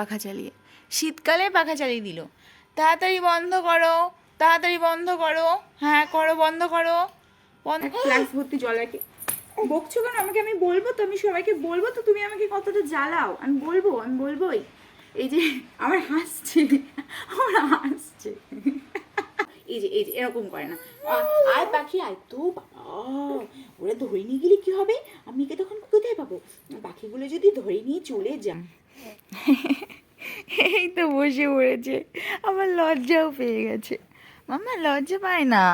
পাখা চালিয়ে। শীতকালে পাখা চালিয়ে দিল। তাড়াতাড়ি বন্ধ করো, তাড়াতাড়ি বন্ধ করো হ্যাঁ করো, বন্ধ করো গ্লাস ভর্তি জল রাখি। বকছো কেন? আমাকে আমি বলব তো, আমি সবাইকে বলব তো, তুমি আমাকে কতটা জ্বালাও? আমি বলব, আমি বলবোই। এই যে, আমার হাসছে আমার হাসছে। এই যে এই যে, এরকম করে না। আ- আয় পাখি, আয় তো, বাবা। ওরা ধরে নিয়ে গেলে কি হবে? আমি একে তখন কোথায় পাবো? পাখিগুলো যদি ধরে নিয়ে চলে যান এই তো বসে পড়েছে। আমার লজ্জাও পেয়ে গেছে। মামা, লজ্জা পায় না।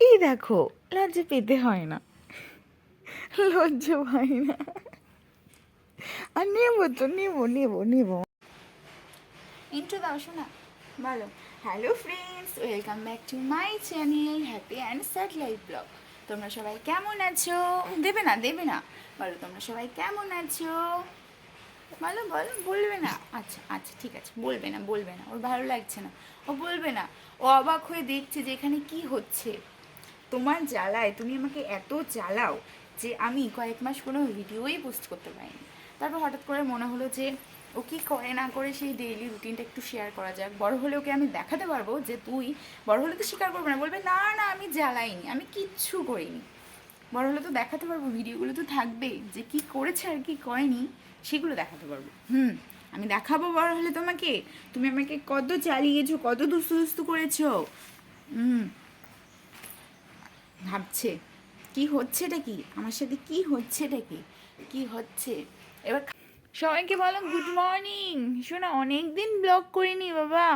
এই দেখো, লজ্জা পেতে হয় না। লজ্জা পায় না। আর নেব তো, নেব নেব নেব। ইন্ট্রো দাও, শোনা। ভালো। Hello friends welcome back to my channel happy and sad life blog তোমরা সবাই কেমন আছো? দেবে না দেবে না। বলো, তোমরা সবাই কেমন আছো? বলো বলো বলবে না। আচ্ছা আচ্ছা ঠিক আছে, বলবে না বলবে না, ওর ভালো লাগছে না। ও বলবে না, ও অবাক হয়ে দেখছে যে এখানে কি হচ্ছে। তোমার জ্বালায়, তুমি আমাকে এত জ্বালাও যে আমি কয়েক মাস কোনো ভিডিওই পোস্ট করতে পারিনি। তারপর হঠাৎ করে মনে হলো যে ও কি করে না করে সেই ডেইলি রুটিনটা একটু শেয়ার করা যাক। বড় হলে ওকে আমি দেখাতে পারব যে তুই বড় হলে তো স্বীকার করবে না, বলবে, না না, আমি জ্বালাইনি, আমি কিচ্ছু করিনি। বড় হলে তো দেখাতে পারব, ভিডিওগুলো তো থাকবে যে কি করেছে আর কি করেনি সেগুলো দেখাতে পারব। হুম, আমি দেখাবো বড় হলে তোমাকে। তুমি আমাকে কত চালিয়েছো, কত দুস্তু দুস্তু করেছ। হুম, ভাবছে, কি হচ্ছেটা কি? আমার সাথে কি হচ্ছেটা কি? কি হচ্ছে? এবার সবাইকে বলো গুড মর্নিং শোনা অনেক দিন ব্লগ করিনি বাবা।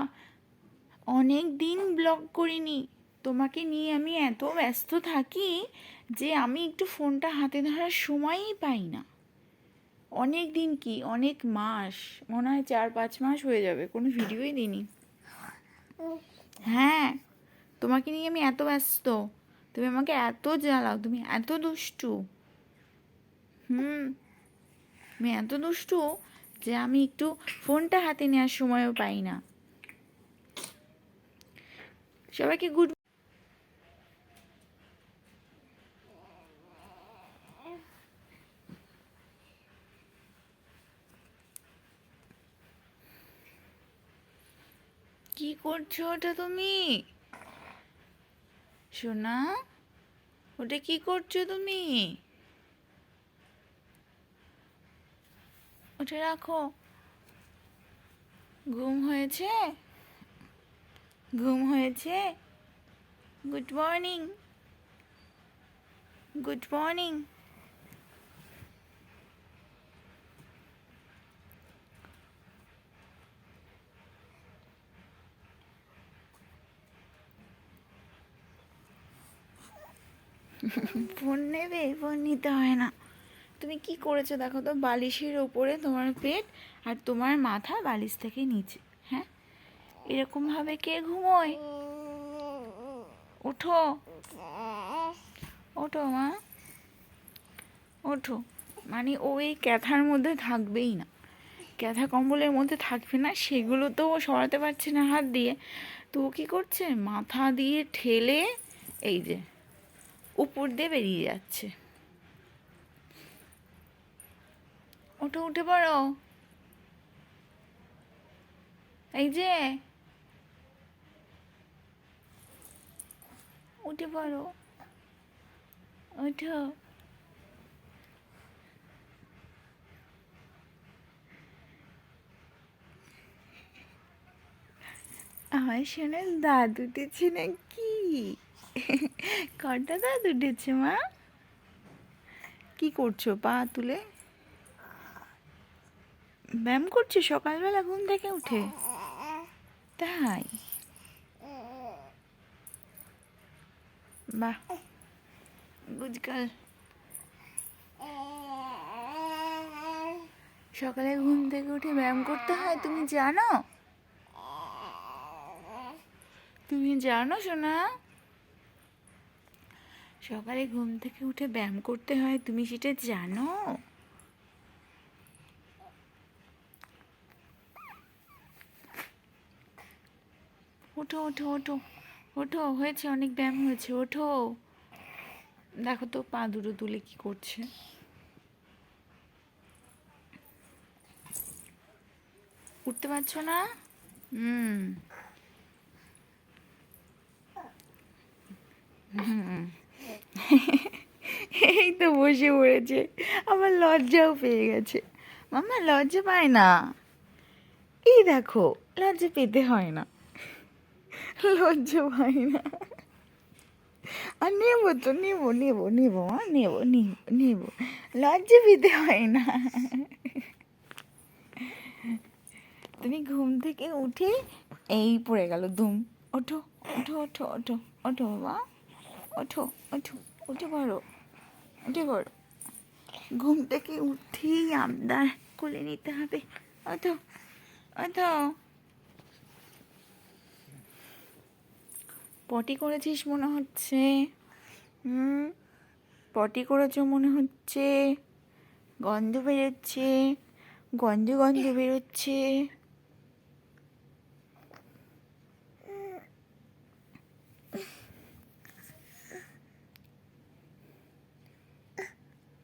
অনেক দিন ব্লগ করিনি। তোমাকে নিয়ে আমি এত ব্যস্ত থাকি যে আমি একটু ফোনটা হাতে ধরার সময়ই পাই না। অনেক দিন কি, অনেক মাস, মনে হয় চার পাঁচ মাস হয়ে যাবে, কোনো ভিডিওই দিইনি। হ্যাঁ তোমাকে নিয়ে আমি এত ব্যস্ত, তুমি আমাকে এত জ্বালাও, তুমি এত দুষ্টু। হুম তুমি এত দুষ্টু যে আমি একটু ফোনটা হাতে নেওয়ার সময়ও পাই না। সবাইকে গুড কি করছ ওটা তুমি? সোনা, ওটা কি করছ তুমি? ওটা রাখো। ঘুম হয়েছে? ঘুম হয়েছে? Good morning good morning phone নেবে? ফোন নিতে হয় না। তুমি কি করেছ দেখো তো? বালিশের ওপরে তোমার পেট আর তোমার মাথা বালিশ থেকে নিচে হ্যাঁ? এরকমভাবে কে ঘুমোয়? ওঠো। ওঠো মা। ওঠো। মানে ও এই ক্যাথার মধ্যে থাকবেই না। ক্যাথা কম্বলের মধ্যে থাকবে না, সেগুলো তো ও সরাতে পারছে না হাত দিয়ে। তো ও কী করছে? মাথা দিয়ে ঠেলে, এই যে উপর দিয়ে বেরিয়ে যাচ্ছে। ওঠো, উঠে পড়ো। এই যে। উঠে পড়ো। ওঠো। আমার শোনে দাঁত উঠেছে নাকি? কটা দাঁত উঠেছে মা। কি করছ, পা তুলে? ব্যায়াম করছ? সকালবেলা ঘুম থেকে উঠে? তাই? বাহ। গুজকাল সকালে ঘুম থেকে উঠে ব্যায়াম করতে হয়, তুমি জানো? তুমি জানো, সোনা? সকালে ঘুম থেকে উঠে ব্যায়াম করতে হয়, তুমি সেটা জানো? ওঠো ওঠো ওঠো। ওঠো, হয়েছে অনেক ব্যায়াম হয়েছে, ওঠো। দেখো তো পা দুটো তুলে কি করছে। উঠতে পারছ না? হুম। হুম। এই তো বসে পড়েছে। আমার লজ্জাও পেয়ে গেছে। মামা লজ্জা পায় না। এই দেখো, লজ্জা পেতে হয় না। লজ্জা পায় না। আর নেব তো, নেব নেব নেব নেব নেব নেব। লজ্জা পেতে হয় না। তুমি ঘুম থেকে উঠে এই পড়ে গেল দুম ওঠো ওঠো ওঠো ওঠো ওঠো, বাবা। ওঠো ওঠো, উঠে পড়ো উঠে পড়ো। ঘুম থেকে উঠেই আমদার কোলে নিতে হবে। ওঠো ওঠো। পটি করেছিস মনে হচ্ছে? হুম? পটি করেছ মনে হচ্ছে? গন্ধ বেরোচ্ছে? গন্ধ গন্ধ বেরোচ্ছে?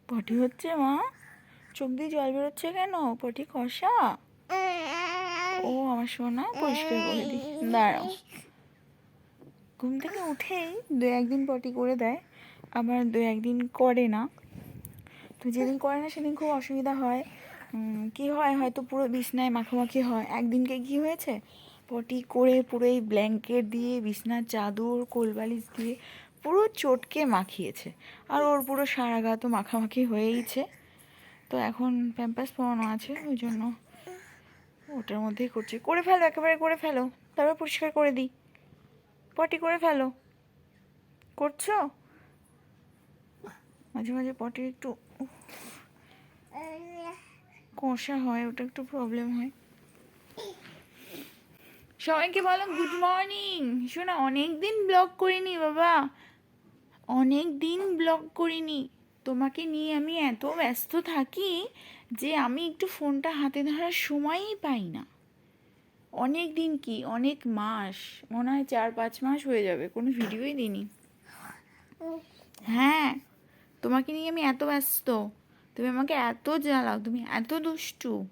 পটি হচ্ছে, মা? চোখ দিয়ে জল বেরোচ্ছে কেন? পটি কষা? ও, আমার সোনা, পরিষ্কার করে দি দাঁড়াও। ঘুম থেকে উঠেই দু একদিন পটি করে দেয়, আবার দু একদিন করে না। তো যেদিন করে না, সেদিন খুব অসুবিধা হয়। কি হয়? হয়তো পুরো বিছনায় মাখামাখি হয়। একদিনকে কি হয়েছে? পটি করে পুরো এই ব্ল্যাঙ্কেট দিয়ে, বিছনার চাদর, কোলবালিশ দিয়ে পুরো চটকে মাখিয়েছে। আর ওর পুরো সারা গা তো মাখামাখি হয়েইছে। তো এখন প্যাম্পাস পরানো আছে, ওই জন্য ওটার মধ্যেই করছে। করে ফেলো, একেবারে করে ফেলো। তারপর পরিষ্কার করে দিই। পটি করে ফেলো। করছ? মাঝে মাঝে পটি একটু কষা হয়, ওটা একটু প্রবলেম হয়। সবাইকে বলো গুড মর্নিং শোনা অনেক দিন ব্লগ করিনি বাবা। অনেক দিন ব্লগ করিনি। তোমাকে নিয়ে আমি এত ব্যস্ত থাকি যে আমি একটু ফোনটা হাতে ধরার সময়ই পাই না। অনেক দিন কি, অনেক মাস, মনে হয় চার পাঁচ মাস হয়ে যাবে, কোনো ভিডিওই দিইনি। হ্যাঁ তোমাকে নিয়ে আমি এত ব্যস্ত। তুমি আমাকে এত জ্বালাও, তুমি এত দুষ্টু।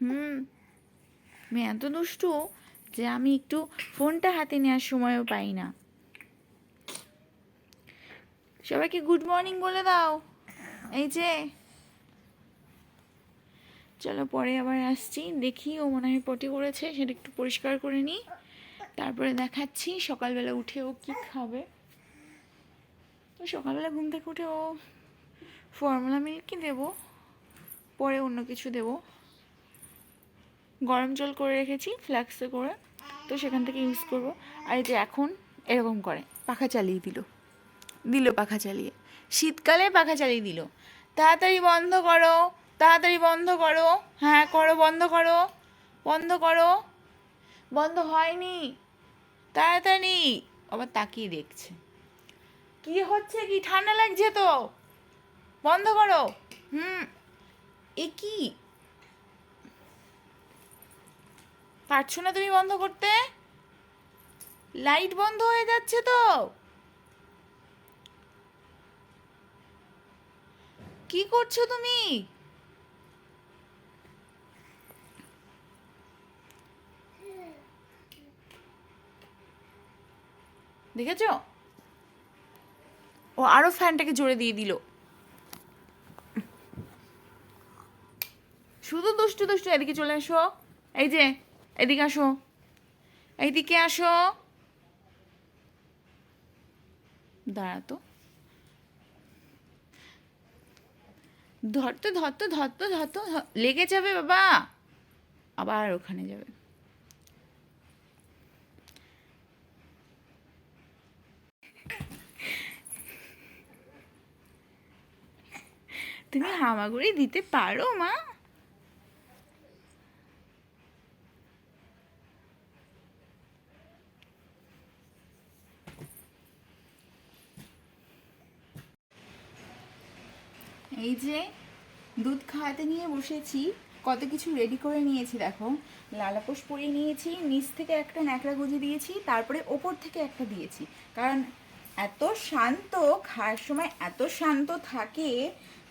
হুম, আমি এত দুষ্টু যে আমি একটু ফোনটা হাতে নেওয়ার সময়ও পাই না। সবাইকে গুড মর্নিং বলে দাও। এই যে। চলো পরে আবার আসছি, দেখি ও মনে হয় পটি করেছে, সেটা একটু পরিষ্কার করে নিই। তারপরে দেখাচ্ছি, সকালবেলা উঠে ও কী খাবে। তো সকালবেলা ঘুম থেকে উঠে ও ফর্মুলা মিল্কই দেবো, পরে অন্য কিছু দেবো। গরম জল করে রেখেছি ফ্ল্যাক্সে করে, তো সেখান থেকে ইউজ করব। আর এই যে এখন এরকম করে, পাখা চালিয়ে দিল। দিল পাখা চালিয়ে। শীতকালে পাখা চালিয়ে দিল। তাড়াতাড়ি বন্ধ করো, তাড়াতাড়ি বন্ধ করো। হ্যাঁ করো, বন্ধ করো বন্ধ করো। বন্ধ হয়নি। তাড়াতাড়ি। আবার তাকিয়ে দেখছে। কি হচ্ছে কি? ঠান্ডা লাগছে তো। বন্ধ করো। হুম। এ কি? পারছ না তুমি বন্ধ করতে? লাইট বন্ধ হয়ে যাচ্ছে তো। কি করছ তুমি? দেখেছ? ও আরও ফ্যানটাকে জোরে দিয়ে দিল। শুধু দুষ্টু দুষ্টু, এদিকে চলে আসো। এই যে, এদিকে আসো। এইদিকে আসো। দাঁড়া ধরতো ধরতো ধরতো ধরতো লেগে যাবে বাবা। আবার ওখানে যাবে। তুমি হামাগুড়ি দিতে পারো, মা এই যে দুধ খাওয়াতে নিয়ে বসেছি, কত কিছু রেডি করে নিয়েছি দেখো। লালাপোষ পরিয়ে নিয়েছি, নিচ থেকে একটা ন্যাকড়া গুঁজে দিয়েছি, তারপরে ওপর থেকে একটা দিয়েছি। কারণ এত শান্ত, খাওয়ার সময় এত শান্ত থাকে,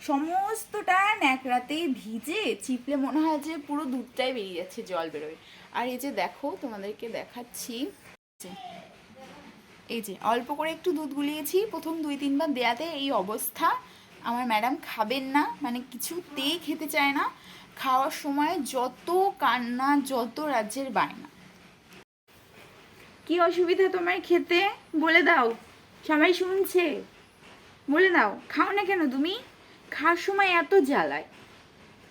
সমস্তটা ন্যাকড়াতেই ভিজে চিপলে মনে হয় যে পুরো দুধটাই বেরিয়ে যাচ্ছে, জল বেরোয়। আর এই যে দেখো, তোমাদেরকে দেখাচ্ছি। এই যে, অল্প করে একটু দুধ গুলিয়েছি, প্রথম দুই তিনবার দেয়াতে এই অবস্থা। আমার ম্যাডাম খাবেন না মানে কিছুতেই খেতে চায় না। খাওয়ার সময় যত কান্না, যত রাজ্যের বায়না। কি অসুবিধা তোমার খেতে? বলে দাও। সবাই শুনছে? বলে দাও, খাও না কেন তুমি? খাওয়ার সময় এত জ্বালায়।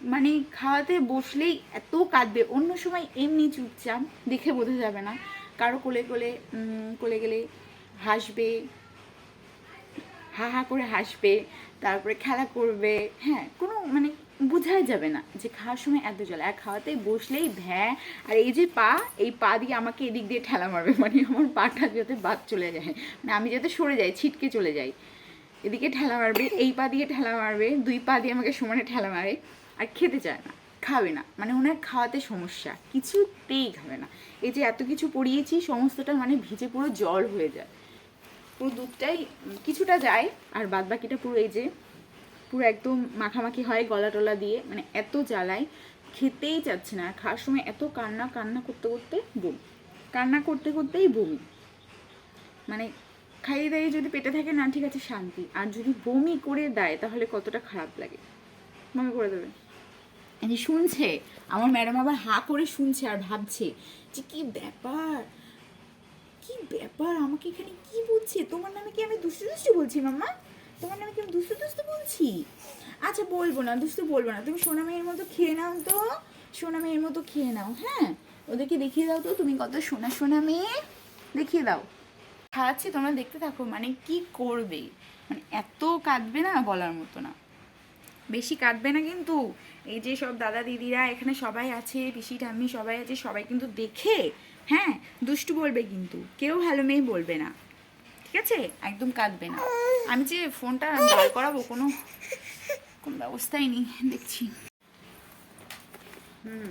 মানে খাওয়াতে বসলেই এত কাঁদবে। অন্য সময় এমনি চুপচাপ দেখে বোঝা যাবে না। কারও কোলে কোলে কোলে গেলে হাসবে, হা হা করে হাসবে। তারপরে খেলা করবে হ্যাঁ কোনো মানে বোঝাই যাবে না যে খাওয়ার সময় এত জল। আর খাওয়াতে বসলেই ভ্যা, আর এই যে পা, এই পা দিয়ে আমাকে এদিক দিয়ে ঠেলা মারবে মানে আমার পাটা যাতে বাদ চলে যায়। মানে আমি যাতে সরে যাই, ছিটকে চলে যাই। এদিকে ঠেলা মারবে, এই পা দিয়ে ঠেলা মারবে, দুই পা দিয়ে আমাকে সমানে ঠেলা মারে, আর খেতে চায় না, খাবে না। মানে ওনার খাওয়াতে সমস্যা, কিছুতেই খাবে না। এই যে এত কিছু পড়িয়েছি, সমস্তটা মানে ভিজে পুরো জল হয়ে যায়। পুরো দুধটাই কিছুটা যায়, আর বাদ বাকিটা পুরো এই যে, পুরো একদম মাখামাখি হয় গলা টলা দিয়ে মানে এত জ্বালায়, খেতেই চাচ্ছে না খাওয়ার সময় এত কান্না কান্না করতে করতে বমি। কান্না করতে করতেই বমি। মানে খাইয়ে দাইয়ে যদি পেটে থাকে, না, ঠিক আছে, শান্তি। আর যদি বমি করে দেয়, তাহলে কতটা খারাপ লাগে। মনে করে দেবে। শুনছে, আমার ম্যাডাম আবার হা করে শুনছে আর ভাবছে যে কি ব্যাপার? কি ব্যাপার? আমাকে এখানে কি বলছে? তোমার নামে কি আমি দুষ্টু দুষ্টু বলছি, মাম্মা? তোমার নামে কি আমি দুষ্টু দুষ্টু বলছি? আচ্ছা বলব না, দুষ্টু বলব না। তুমি সোনা মেয়ের মতো খেয়ে নাও তো। সোনা মেয়ের মতো খেয়ে নাও হ্যাঁ? ওদেরকে দেখিয়ে দাও তো, তুমি কত সোনা সোনা মেয়ে। দেখিয়ে দাও। খাওয়াচ্ছি তোমরা দেখতে থাকো মানে কি করবে? মানে এত কাঁদবে না বলার মতো না। বেশি কাঁদবে না কিন্তু। এই যে সব দাদা দিদিরা, এখানে সবাই আছে, পিসি, ঠাম্মি সবাই আছে, সবাই কিন্তু দেখে হ্যাঁ দুষ্টু বলবে কিন্তু। কেউ ভালো মেয়ে বলবে না। ঠিক আছে? একদম কাঁদবে না। আমি যে ফোনটা বার করাবো, কোনো কোনো ব্যবস্থাই নেই, দেখছি। হুম,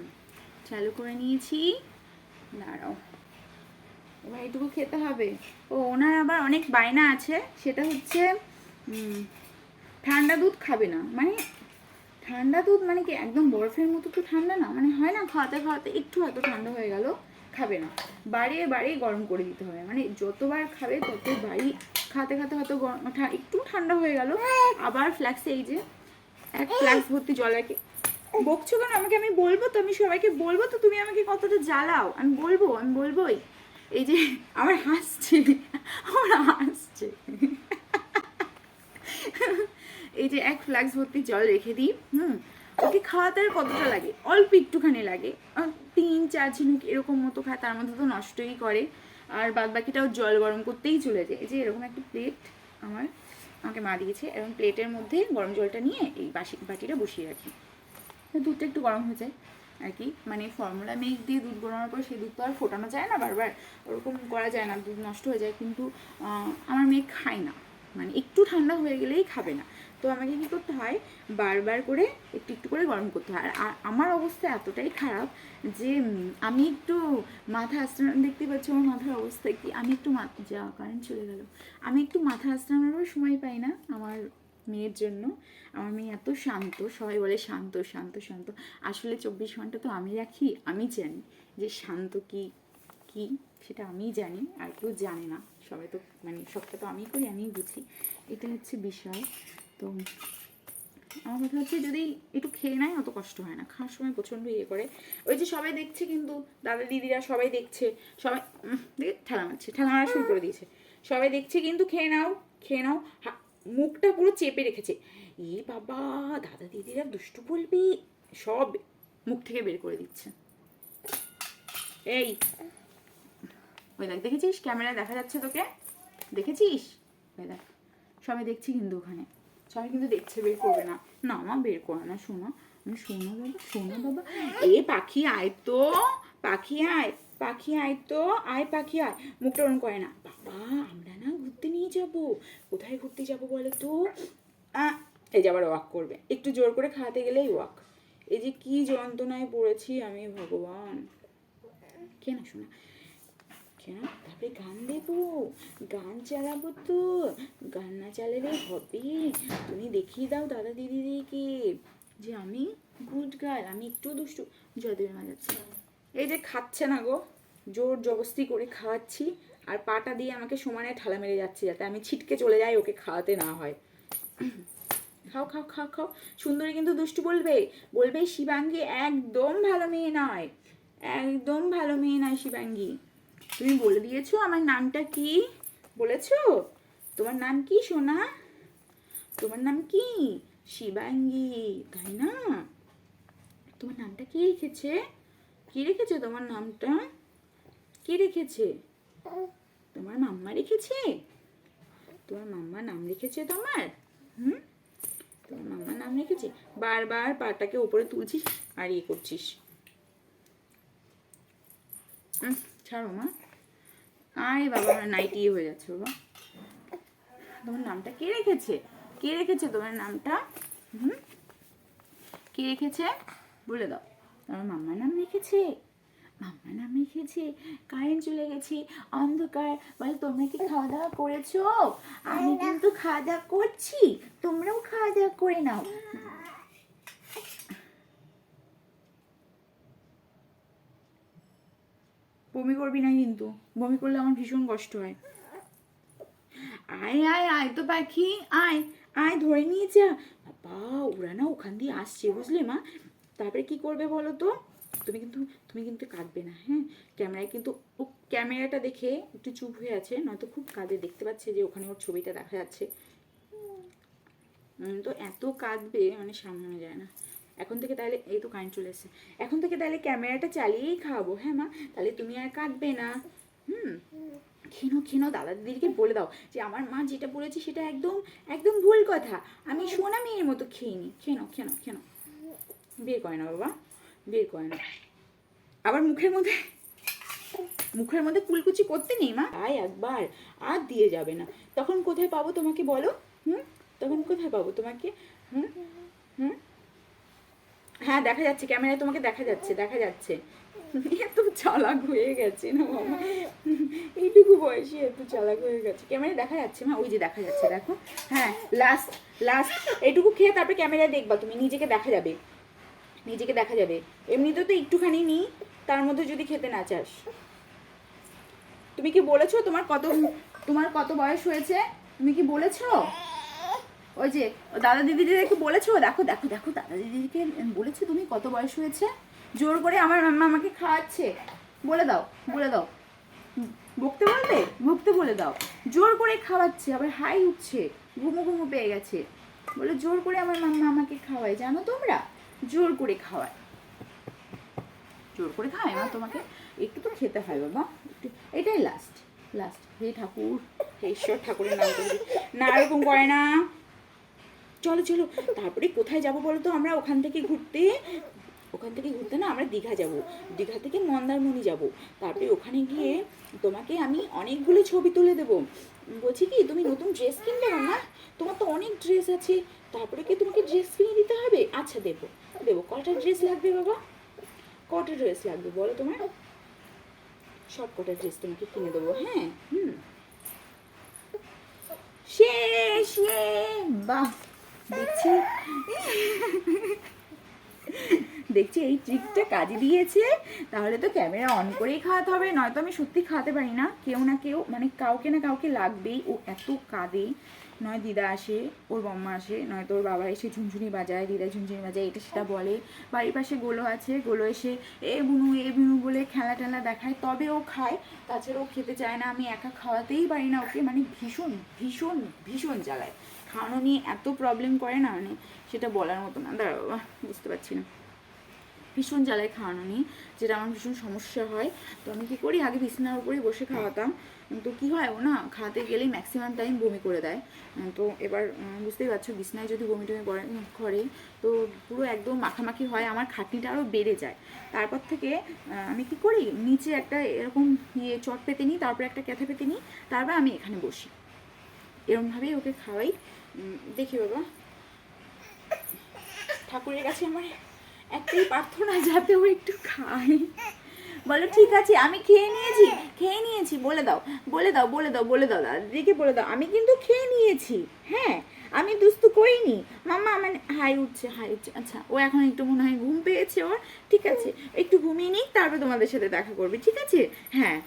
চালু করে নিয়েছি। দাঁড়াও। এবার এইটুকু খেতে হবে। ও, ওনার আবার অনেক বায়না আছে। সেটা হচ্ছে ঠান্ডা দুধ খাবে না। মানে ঠান্ডা দুধ মানে কি একদম বরফের মতো তো ঠান্ডা না মানে হয় না খাওয়াতে খাওয়াতে একটু এত ঠান্ডা হয়ে গেল, খাবে না। বাড়িয়ে বাড়িয়ে গরম করে দিতে হবে মানে যতবার খাবে ততবারই খাতে খাতে হয়তো গরম একটু ঠান্ডা হয়ে গেল। আবার ফ্ল্যাক্সে এই যে, এক ফ্ল্যাক্স ভর্তি জল রাখে বকছো কেন? আমাকে আমি বলব তো, আমি সবাইকে বলব তো, তুমি আমাকে কতটা জ্বালাও। আমি বলব, আমি বলবোই। এই যে, আমার হাসছে আমার হাসছে। এই যে এক ফ্লাক্স ভর্তি জল রেখে দিই, হুম? ওকে খাওয়াতে আর কতটা লাগে? অল্প একটুখানি লাগে। তিন, চার ঝিনুক এরকম মতো খায়, তার মধ্যে তো নষ্টই করে। আর বাদ বাকিটাও জল গরম করতেই চলে যায়। এই যে এরকম একটা প্লেট আমার, আমাকে মা দিয়েছে। এবং প্লেটের মধ্যে গরম জলটা নিয়ে এই বাসি, বাটিটা বসিয়ে রাখি। দুধটা একটু গরম হয়ে যায় আর কি। মানে ফর্মুলা মিল্ক দিয়ে দুধ গরমের পর সেই দুধ তো আর ফোটানো যায় না বারবার। ওরকম করা যায় না, দুধ নষ্ট হয়ে যায়। কিন্তু আমার মেয়ে খায় না। মানে একটু ঠান্ডা হয়ে গেলেই খাবে না। তো আমাকে কী করতে হয়? বারবার করে একটু একটু করে গরম করতে হয়। আর আমার অবস্থা এতটাই খারাপ যে আমি একটু মাথা আশ্রম দেখতে পাচ্ছি আমার মাথার অবস্থা কি? আমি একটু যা কারেন্ট চলে গেল। আমি একটু মাথা আশ্রানোরও সময় পাই না আমার মেয়ের জন্য। আমার মেয়ে এত শান্ত, সবাই বলে শান্ত শান্ত শান্ত। আসলে চব্বিশ ঘণ্টা তো আমি রাখি, আমি জানি যে শান্ত কি কি সেটা আমিই জানি, আর কেউ জানে না। সবাই তো মানে সবটা তো আমি করি, আমিই বুঝি। এটা হচ্ছে বিষয়। তো আমার কথা হচ্ছে, যদি একটু খেয়ে নেয়, অত কষ্ট হয় না। খাওয়ার সময় প্রচণ্ড ইয়ে করে। ওই যে সবাই দেখছে কিন্তু, দাদা দিদিরা সবাই দেখছে। সবাই ঠেলা মারছে, ঠেলা মারা শুরু করে দিয়েছে। সবাই দেখছে কিন্তু, খেয়ে নাও খেয়ে নাও। মুখটা পুরো চেপে রেখেছে। এ বাবা, দাদা দিদিরা দুষ্টু বলবি? সব মুখ থেকে বের করে দিচ্ছে। এই ওই দেখ, দেখেছিস? ক্যামেরায় দেখা যাচ্ছে তোকে। দেখেছিস? ওই দেখ, সবাই দেখছি কিন্তু ওখানে। সবাই কিন্তু দেখছে, বের করবে না। না আমার বের করে না, শোনো। আমি শোনো বাবা শোনো বাবা। এ, পাখি আয় তো, পাখি আয় পাখি আয় তো, আয়, পাখি আয়। মুখটা ওরম করে না। বাবা, আমরা না ঘুরতে নিয়ে যাব। কোথায় ঘুরতে যাব বলো তো? এই যে আবার ওয়াক করবে। একটু জোর করে খাওয়াতে গেলেই ওয়াক এই যে কি যন্ত্রণায় পড়েছি আমি, ভগবান। কে না শোনা? কেন তারপরে গান দেবো। গান চালাবো তো, গান না চালালে হবে। তুমি দেখিয়ে দাও দাদা দিদিদেরকে যে আমি গুড গার্ল, আমি একটু দুষ্টু। মা যাচ্ছে। এই যে খাচ্ছে না গো, জোর জবস্তি করে খাওয়াচ্ছি, আর পাটা দিয়ে আমাকে সমানে ঠালা মেরে যাচ্ছে যাতে আমি ছিটকে চলে যাই ওকে খাওয়াতে না হয়। খাও খাও খাও খাও। সুন্দরী কিন্তু দুষ্টু বলবে। বলবে, শিবাঙ্গী একদম ভালো মেয়ে নয়। একদম ভালো মেয়ে নয় শিবাঙ্গী। তুমি বলে দিয়েছ আমার নামটা কি? বলেছ? তোমার নাম কি, সোনা? তোমার নাম কি? শিবাঙ্গী, তাই না? তোমার নামটা কি রেখেছে? কি রেখেছে তোমার নামটা? কি রেখেছে? তোমার মাম্মা রেখেছে? তোমার মাম্মা নাম রেখেছে তোমার? হুম? তোমার মাম্মা নাম রেখেছে? বারবার পাটাকে উপরে তুলছিস আর ইয়ে করছিস। ছাড়ো মা। আরে বাবা আমার নাইটি হয়ে যাচ্ছে বাবা। তোমার নামটা কে রেখেছে? কে রেখেছে তোমার নামটা? হুম? কে রেখেছে? বলে দাও। তোমার মাম্মা নাম রেখেছে? মাম্মা নাম রেখেছে? কারেন্ট চলে গেছে? অন্ধকার। বলে তোমরা কি খাওয়া দাওয়া করেছ? আমি কিন্তু খাওয়া দাওয়া করছি। তোমরাও খাওয়া দাওয়া করে নাও। বমি করবি না কিন্তু। বমি করলে আমার ভীষণ কষ্ট হয়। আয় আয় আয় তো পাখি, আয় আয় ধরে নিয়ে যা। বাবা, ওরা না ওখান দিয়ে আসছে বুঝলে মা? তারপরে কি করবে বলো তো? তুমি কিন্তু তুমি কিন্তু কাঁদবে না হ্যাঁ? ক্যামেরায় কিন্তু ও, ক্যামেরাটা দেখে একটু চুপ হয়ে আছে, নয়তো খুব কাঁদে। দেখতে পাচ্ছে যে ওখানে ওর ছবিটা দেখা যাচ্ছে। তো এত কাঁদবে মানে সামনে যায় না। এখন থেকে তাহলে এই তো কারেন্ট চলে এসেছে। এখন থেকে তাহলে ক্যামেরাটা চালিয়েই খাওয়াবো। হ্যাঁ মা, তাহলে তুমি আর কাঁদবে না। হুম? খেনো খেনো, দাদা দিদিকে বলে দাও যে আমার মা যেটা বলেছে সেটা একদম একদম ভুল কথা। আমি সোনা মেয়ের মতো খেয়ে নি খেনো খেনো খেনো। বের করে না বাবা, বের করে না আবার মুখের মধ্যে মুখের মধ্যে কুলকুচি করতে নেই মা। তাই একবার আর দিয়ে যাবে না। তখন কোথায় পাবো তোমাকে বলো? হুম? তখন কোথায় পাবো তোমাকে? হুম? হুম? হ্যাঁ দেখা যাচ্ছে, ক্যামেরায় তোমাকে দেখা যাচ্ছে দেখা যাচ্ছে। এত চালাক হয়ে গেছে না বাবা। এইটুকু বয়সে এত চালাক হয়ে গেছে। ক্যামেরায় দেখা যাচ্ছে মা ওই যে দেখা যাচ্ছে, দেখো। হ্যাঁ লাস্ট লাস্ট এইটুকু খেয়ে তারপরে ক্যামেরায় দেখবা তুমি, নিজেকে দেখা যাবে। নিজেকে দেখা যাবে। এমনিতে তো একটুখানি নি, তার মধ্যে যদি খেতে না চাস। তুমি কি বলেছ তোমার কত তোমার কত বয়স হয়েছে? তুমি কি বলেছ? ওই যে দাদা দিদিদেরকে বলেছ? দেখো দেখো দেখো, দাদা দিদিকে বলেছ তুমি কত বয়স হয়েছে? জোর করে আমার মাম্মা আমাকে খাওয়াচ্ছে। বলে দাও বলে দাও। বকতে বলবে? বকতে বলে দাও। জোর করে খাওয়াচ্ছে, আবার হাই উঠছে, ঘুমো ঘুমো পেয়ে গেছে। বলে জোর করে আমার মাম্মা আমাকে খাওয়ায়, জানো তোমরা? জোর করে খাওয়ায়। জোর করে খাওয়ায় না তোমাকে একটু তো খেতে হয়, বাবা। একটু, এটাই লাস্ট লাস্ট হে ঠাকুর, হে ঈশ্বর, ঠাকুরের নাম না এরকম করে না। চলো চলো, তারপরে কোথায় যাব বলো তো আমরা ওখান থেকে ঘুরতে, ওখান থেকে ঘুরতে না আমরা দীঘা যাব। দীঘা থেকে মন্দারমণি যাব। তারপরে ওখানে গিয়ে তোমাকে আমি অনেকগুলো ছবি তুলে দেবো। বলছি কি, তুমি নতুন ড্রেস কিনবে না তোমার তো অনেক ড্রেস আছে। তারপরে কি তোমাকে ড্রেস কিনে দিতে হবে? আচ্ছা দেবো দেবো। কটা ড্রেস লাগবে বাবা? কটা ড্রেস লাগবে বলো তোমার? সব কটা ড্রেস তোমাকে কিনে দেবো হ্যাঁ? হুম। শেষ! বাহ! দেখছি। দেখছি এই ট্রিকটা কাজে দিয়েছে। তাহলে তো ক্যামেরা অন করেই খাওয়াতে হবে, নয়তো আমি সত্যি খাওয়াতে পারি না। কেউ না কেউ মানে কাউকে না কাউকে লাগবেই। ও এত কাঁদে। নয় দিদা আসে, ওর বম্মা আসে, নয়তো ওর বাবা এসে ঝুনঝুনি বাজায় দিদা ঝুনঝুনি বাজায়, এটা সেটা বলে। বাড়ির পাশে গোলো আছে, গোলো এসে, এ বুনু এ বুনু বলে খেলা টেলা দেখায়। তবে ও খায়। তাছাড়া ও খেতে চায় না, আমি একা খাওয়াতেই পারি না ওকে। মানে ভীষণ ভীষণ ভীষণ জ্বালায়। খাওয়ানো নিয়ে এত প্রবলেম করে না মানে সেটা বলার মতো না। দাঁড়া বাবা বুঝতে পারছি না। ভীষণ জ্বালায় খাওয়ানো নিয়ে, যেটা আমার ভীষণ সমস্যা হয়। তো আমি কী করি? আগে বিছানার উপরেই বসে খাওয়াতাম। তো কী হয় ও না, খাওয়াতে গেলেই ম্যাক্সিমাম টাইম বমি করে দেয়। তো এবার বুঝতেই পারছ, বিছনায় যদি বমি টমি করে করে, তো পুরো একদম মাখামাখি হয়, আমার খাটনিটা আরও বেড়ে যায়। তারপর থেকে আমি কি করি? নিচে একটা এরকম ইয়ে চট পেতে নিই, তারপরে একটা ক্যাথা পেতে নিই, তারপর আমি এখানে বসি। এরমভাবেই ওকে খাওয়াই। দেখি বাবা। ঠাকুরের কাছে আমার একটাই প্রার্থনা, যাতে ও একটু খায়। বলো, ঠিক আছে, আমি খেয়ে নিয়েছি খেয়ে নিয়েছি, বলে দাও বলে দাও বলে দাও বলে দাও দাদিকে বলে দাও, আমি কিন্তু খেয়ে নিয়েছি হ্যাঁ আমি দুস্তু করিনি। মাম্মা আমার হাই উঠছে হাই উঠছে আচ্ছা ও এখন একটু মনে হয় ঘুম পেয়েছে ওর, ঠিক আছে, একটু ঘুমিয়ে নিই, তারপর তোমাদের সাথে দেখা করবে, ঠিক আছে? হ্যাঁ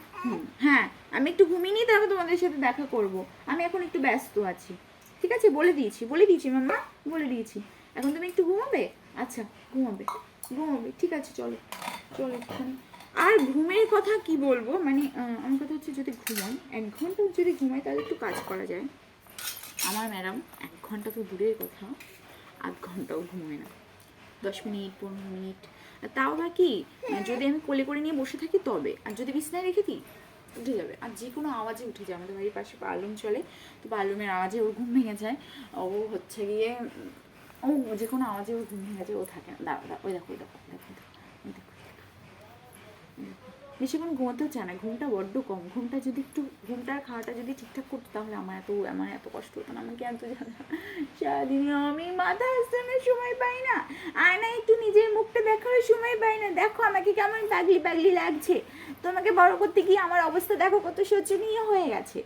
হ্যাঁ আমি একটু ঘুমিয়ে নিই, তারপর তোমাদের সাথে দেখা করব, আমি এখন একটু ব্যস্ত আছি। ঠিক আছে, বলে দিয়েছি বলে দিয়েছি মাম্মা, বলে দিয়েছি। এখন তুমি একটু ঘুমাবে? আচ্ছা ঘুমাবে ঘুমাবে। ঠিক আছে, চলো চলো একটুখানি আর ঘুমের কথা কি বলব? মানে আমার কথা হচ্ছে যদি ঘুমাই, এক ঘণ্টা যদি ঘুমাই, তাহলে একটু কাজ করা যায়। আমার ম্যাডাম এক ঘণ্টা তো দূরের কথা, আধ ঘন্টাও ঘুমায় না। দশ মিনিট, পনেরো মিনিট। তাও বা কি? যদি আমি কোলে করে নিয়ে বসে থাকি তবে। আর যদি বিছনায় রেখে দিই উঠে যাবে। আর যে কোনো আওয়াজে উঠে যায়। আমাদের বাড়ির পাশে বালুম চলে তো বালুমের আওয়াজে ওর ঘুম ভেঙে যায়। ও হচ্ছে গিয়ে ও যে কোনো আওয়াজে ওর ঘুম ভেঙে যায় ও থাকে না। দাঁড়া ওই দেখো ওই দেখো দেখো, দেখো। বেশিক্ষণ ঘুমাতেও চায় না, ঘুমটা বড্ড কম। ঘুমটা যদি একটু, ঘুমটা খাওয়াটা যদি ঠিকঠাক করতো তাহলে আমার এত আমার এত কষ্ট হতো না। আমাকে এত সারাদিনে আমি মাথা হাসতানোর সময় পাই না। আয়না একটু নিজের মুখটা দেখার সময় পাই না। দেখো আমাকে কেমন পাগলি পাগলি লাগছে। তোমাকে বড় করতে গিয়ে আমার অবস্থা দেখো, কত শোচনীয় হয়ে গেছে।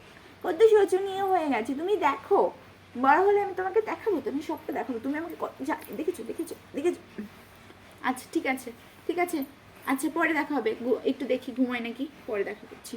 কত শোচনীয় হয়ে গেছে। তুমি দেখো, বড় হলে আমি তোমাকে দেখাবো, তুমি সবটা দেখাবো। তুমি আমাকে দেখেছ দেখেছ দেখেছ। আচ্ছা ঠিক আছে ঠিক আছে। আচ্ছা পরে দেখা হবে। একটু দেখি ঘুমাই নাকি? পরে দেখা করছি।